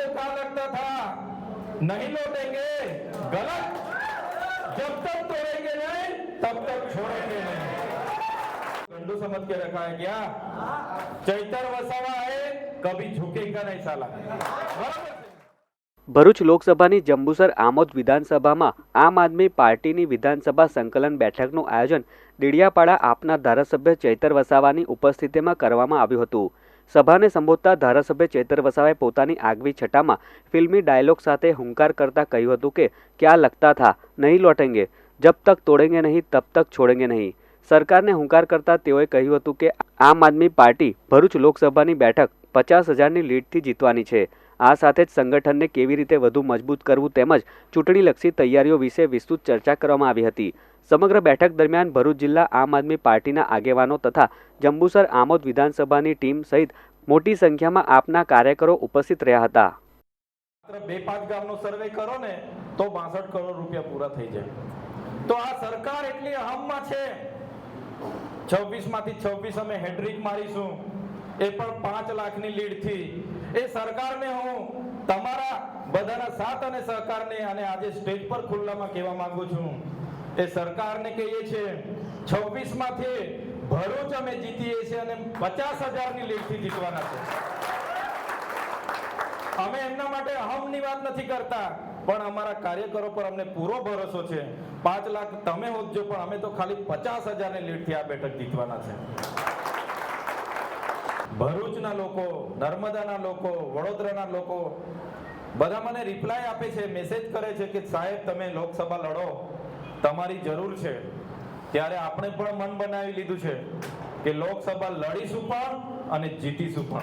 हमको कहा लगता था नहीं लौटेंगे गलत जब तक तोड़ेंगे नहीं तब तक छोड़ेंगे नहीं गंडू समझ के रखा है क्या चैतर वसावा है कभी झुकेगा नहीं साला बराबर है? ભરૂચ લોકસભાની જંબુસર આમોદ વિધાનસભામાં આમ આદમી પાર્ટીની વિધાનસભા સંકલન બેઠકનું આયોજન દેડિયાપાડા આપના ધારાસભ્ય ચૈતર વસાવાની ઉપસ્થિતિમાં કરવામાં આવ્યું હતું સભાને સંબોધતા ધારાસભ્ય ચેતર વસાવાએ પોતાની આગવી છટામાં ફિલ્મી ડાયલોગ સાથે હુંકાર કરતા કહ્યું હતું કે, ક્યાં લગતા થા? નહીં લોટેંગે. જબ તક તોડેંગે નહીં, તબ તક છોડેંગે નહીં. સરકારને હુંકાર કરતા તેઓએ કહ્યું હતું કે, આમ આદમી પાર્ટી ભરૂચ લોકસભાની બેઠક પચાસ હજારની લીડથી જીતવાની છે. આ સાથે જ સંગઠનને કેવી રીતે વધુ મજબૂત કરવું તેમજ ચૂંટણીલક્ષી તૈયારીઓ વિશે વિસ્તૃત ચર્ચા કરવામાં આવી હતી. સમગ્ર બેઠક દરમિયાન ભરૂચ જિલ્લા આમ આદમી પાર્ટીના આગેવાનો તથા જંબુસર આમોદ વિધાનસભાની ટીમ સહિત મોટી સંખ્યામાં આપના કાર્યકરો ઉપસ્થિત રહ્યા હતા. બે પાંચ ગામનો સર્વે કરો ને તો બાસઠ કરોડ રૂપિયા પૂરા થઈ જાય. તો આ સરકાર એટલી અહમમાં છે. છવ્વીસમાંથી છવ્વીસ અમે હેડ્રિક મારીશું. એ પણ પાંચ લાખની લીડથી. એ સરકારને હું તમારા બધાના સાથ અને સહકારને અને આજે સ્ટેજ પર ખુલ્લામાં કહેવા માંગુ છું. એ સરકારને કહીએ છીએ છવ્વીસમાંથી ભરૂચ અમે જીતીએ છીએ અને પચાસ હજારની લીડથી જીતવાના છે. અમે એમના માટે અહમની વાત નથી કરતા, પણ અમારા કાર્યકરો પર અમને પૂરો ભરોસો છે. પાંચ લાખ તમે હોજો પણ અમે તો ખાલી પચાસ હજારની લીડથી આ બેઠક જીતવાના છે. ભરૂચના લોકો, નર્મદાના લોકો, વડોદરાના લોકો, બધા મને રિપ્લાય આપે છે મેસેજ કરે છે કે સાહેબ, તમે લોકસભા લડો. તમારી જરૂર છે. ત્યારે આપણે પણ મન બનાવી લીધું છે કે લોકસભા લડીશું પણ અને જીતીશું પણ.